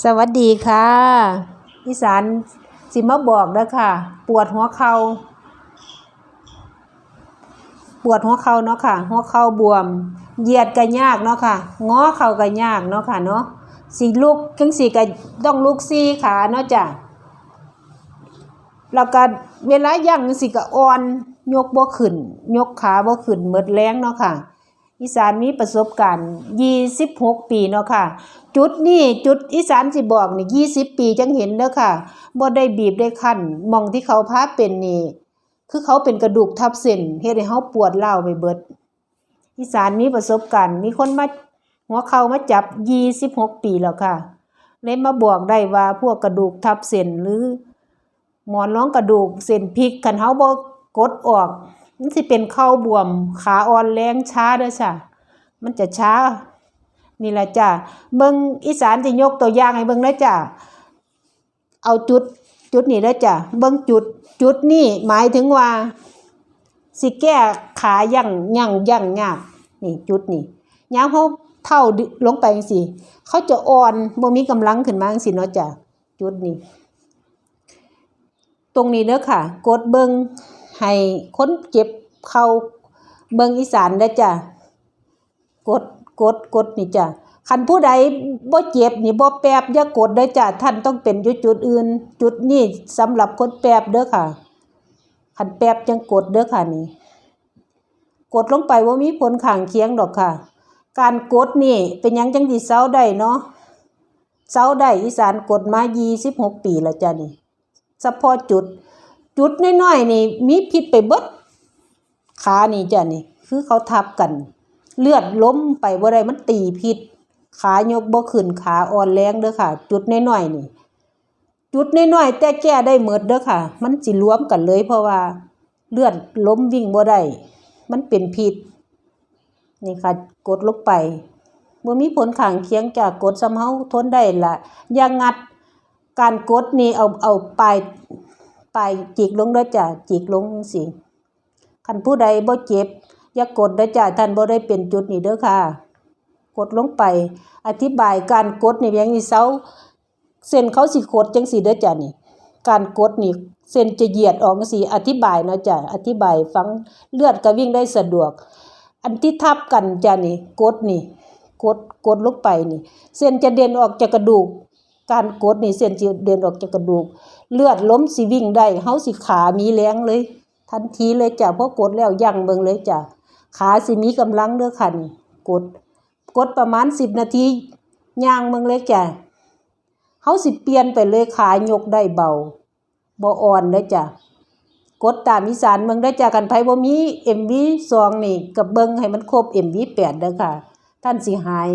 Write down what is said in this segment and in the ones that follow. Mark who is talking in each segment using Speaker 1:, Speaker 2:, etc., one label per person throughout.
Speaker 1: สวัสดีค่ะอีสานสิมาบอกเด้อค่ะ ปวดหัวเข่าปวดหัวเข่าเนาะค่ะ หัวเข่าบวม เหยียดก็ยากเนาะค่ะ ง้อเข่าก็ยากเนาะค่ะเนาะสิลุกจังสิก็ต้องลุกซี่ขาเนาะจ้ะแล้วก็เวลาย่างสิก็อ่อน ยกบ่ขึ้น ยกขาบ่ขึ้นหมดแรงเนาะค่ะ อีสานมีประสบการณ์26ปีเนาะค่ะ จุดนี้จุดอีสานสิบอกนี่20ปีจังเห็นเด้อค่ะบ่ได้บีบได้คั้นมองที่เขาพาเป็นนี่ คือเขาเป็นกระดูกทับเส้นเฮ็ดให้เฮาปวดร้าไปเบิด อีสานมีประสบการณ์มีคนมาหัวเข่ามาจับ26ปีแล้วค่ะเลยมาบอกได้ว่าพวกกระดูกทับเส้นหรือ หมอนรองกระดูกเส้นพิกคันเฮาบ่กดออก มันสิเป็นเข่าบวม ขาอ่อนแรงช้าเด้อจ้ะมันจะช้า นี่แหละจ้ะเบิ่งอีสานสิยกตัวอย่างให้เบิ่งเด้อจ้ะเอาจุดจุดนี้เด้อจ้ะเบิ่งจุดจุดนี้หมายถึงว่า สิแก้ขายั่งยั่งยั่งยากนี่จุดนี้ยามเฮาเท่าลงไปจังซี่เขาจะอ่อนบ่มีกำลังขึ้นมาจังซี่เนาะจ้ะจุดนี้ตรงนี้เด้อค่ะ กดเบิง ให้คนเจ็บเข่าเบิงอีสานเด้จ้ะกดกดกดนี่จ้ะคันผู้ใดบ่เจ็บนี่บ่แปบอย่ากดเด้จ้ะท่านต้องเป็นอยู่จุดอื่น จุดนี้สำหรับคนแปบเด้อค่ะคันแปบจังกดเด้อค่ะนี่กดลงไปว่ามีผลข้างเคียงดอกค่ะ การกดนี่เป็นยังจังสิเซาได้เนาะเซาได้อีสานกดมา26ปีแล้วจ้ะนี่เฉพาะจุด จุดน้อยๆนี่มีพิษไปเบิดขานี่จ้ะนี่ คือเขาทับกัน เลือดล้มไปบ่ได้มันตีพิษ ขายกบ่ขึ้นขาอ่อนแรงเด้อค่ะ จุดน้อยๆนี่ จุดน้อยๆแต่แก้ได้หมดเด้อค่ะ มันสิรวมกันเลย เพราะว่า เลือดล้มวิ่งบ่ได้มันเป็นพิษนี่ค่ะ กดลงไปบ่มีผลข้างเคียงจากกดซ้ำเฮาทนได้ละอย่างงัดการกดนี่เอาเอาปลาย ปลายจิกลงด้อจ้ะจิกลงจังซี่คันผู้ใดบ่เจ็บ อย่ากดด้อจ้ะท่านบ่ได้เป็นจุดนี้เด้อค่ะ กดลงไป อธิบายการกดนี่อย่างนี้เซาเส้นเขาสิกดจังซี่เด้อจ้ะนี่ การกดนี่เส้นจะเหยียดออกจังซี่อธิบายเนาะจ้ะอธิบายฟังเลือดก็วิ่งได้สะดวก อันที่ทับกันจ้ะนี่กดนี่กดกดลงไปนี่ เส้นจะเด่นออกจากกระดูก การกดนี่เส้นจะเดินออกจากกระดูก เลือดล้มสิวิ่งได้เฮาสิขามีแรงเลย ทันทีเลยจ้ะเพราะกดแล้วยั่งเบิงเลยจ้ะขาสิมีกำลังเด้อค่ะนี่กด กดประมาณ10นาทีย่างเบิงเลยจ้ะเฮาสิเปลี่ยนไปเลยขายกได้เบาบ่อ่อนเด้อจ้ะกดตามอีสานเบิ่งได้จ้ะกันไผบ่มี MV 2นี่ก็เบิงให้มันครบ MV 8เด้อค่ะ ท่านสิหาย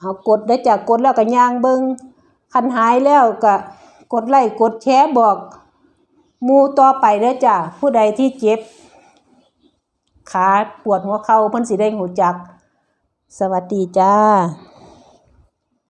Speaker 1: เอากดได้จากกดแล้วก็ย่างเบิงคันหายแล้วก็กดไลค์กดแชร์บอกมูต่อไปเด้อจ้ะผู้ใดที่เจ็บ ขาปวดหัวเข่าเพิ่นสิได้หูจัก สวัสดีจ้า